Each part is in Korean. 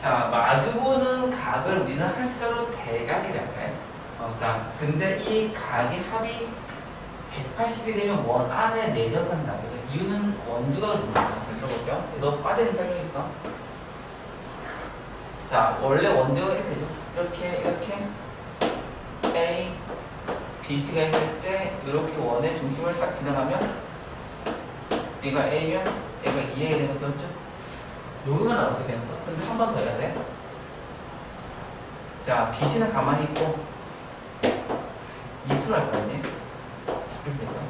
자, 마주보는 각을 우리는 한자로 대각이라고 해. 어, 자, 근데 이 각의 합이 180이 되면 원 안에 내접한다고. 해. 이유는 원주가 그렇다. 들어보죠. 너 빠진 설명 있어. 자, 원래 원주가 이렇게 되죠. 이렇게, 이렇게. A, BC가 있을 때, 이렇게 원의 중심을 딱 지나가면, 얘가 A면, 얘가 2A 되는 거 배웠죠? 여기만 나왔어요, 그냥. 근데 한 번 더 해야 돼. 자, BC는 가만히 있고, 2투를 할 거아니에요 이렇게 될까?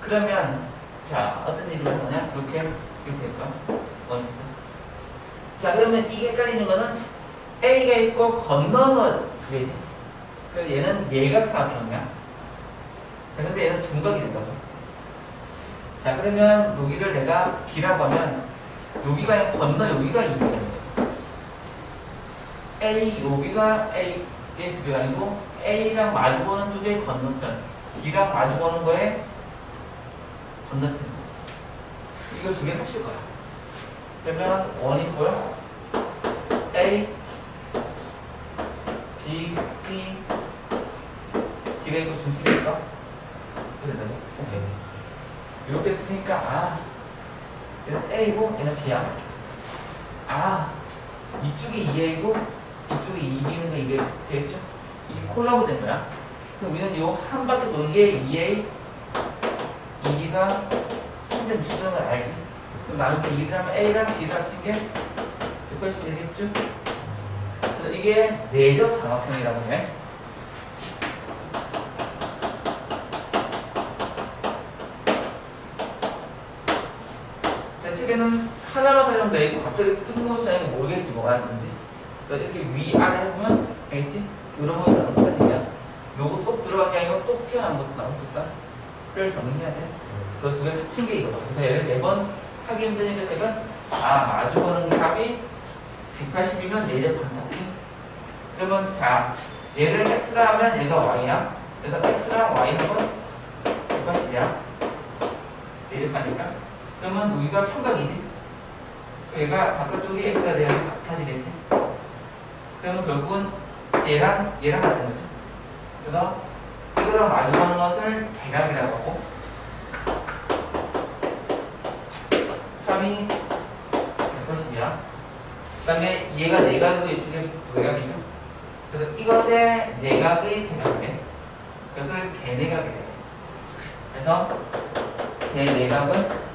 그러면, 자, 어떤 일이 일어나냐? 이렇게, 이렇게 될까? 원 있어. 자, 그러면 이게 헷갈리는 거는 A가 있고 건너서 두 개지. 그래서 얘는 얘가 사각형이야. 자, 근데 얘는 둔각이 된다고. 자, 그러면 여기를 내가 B라고 하면 여기가 건너 여기가 2가 되는 거야. A, 여기가 A, A 두 개가 아니고 A랑 마주보는 쪽에 건너편. B랑 마주보는 거에 건너편. 이걸 두 개 합칠 거야. 그러면 원이 있고요. A, B, C, D가 있고 중심이니까? 오케이. 이렇게 쓰니까 아 얘는 A고 얘는 B야. 아 이쪽이 2A고 이쪽이 2B는 거 이게 되겠죠? 이게 콜라보 된 거야. 그럼 우리는 요 한 바퀴 도는 게 2A, 2B가 3.6 주는 걸 알지? 그럼 나누기 2를 하면 A랑 B를 합친 게 180 되겠죠? 그래서 이게 내적 삼각형이라고 해. 제 책에는 하나만 사용돼. 있고 갑자기 뜬금없이 사용이 모르겠지 뭐가 있는지. 그래서 이렇게 위아래 해보면 알겠지? 이런 거 나올 수가 있냐 요거 쏙 들어간 게 아니고 똑 튀어나온 것도 나올 수 있다. 를 정리해야 돼. 그래서 두개 합친 게 이거다. 그래서 얘를 매번 하기 힘드니까 제가 아 마주보는 합이 180이면 내려간다 오케이? 그러면 자 얘를 x라 하면 얘가 y야. 그래서 x랑 y 합은 180이야. 내려가니까 그러면 여기가 평각이지? 얘가 바깥쪽이 x가 돼야 같아지겠지? 그러면 결국은 얘랑 얘랑 같은 거죠 그래서 이거랑 마주보는 것을 대각이라고 하고 합이 180이야. 그 다음에 얘가 내각이고 이쪽에 외각이죠. 그래서 이것의 내각의 대각이래 그것을 대내각이래 그래서 대내각은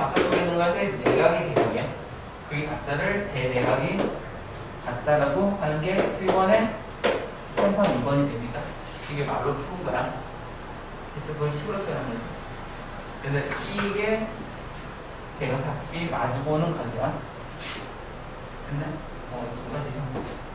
바깥쪽에 있는 것의 내각의 대각이야 그게 같다를 대내각이 같다라고 하는 게 1번의 sem판 2번이 됩니다 이게 말로 푸는 그래서 그걸 식으로 표현하는 거지 그래서 이게 대각이 마주보는 관계야 됐나? 어, 두 가지 정도.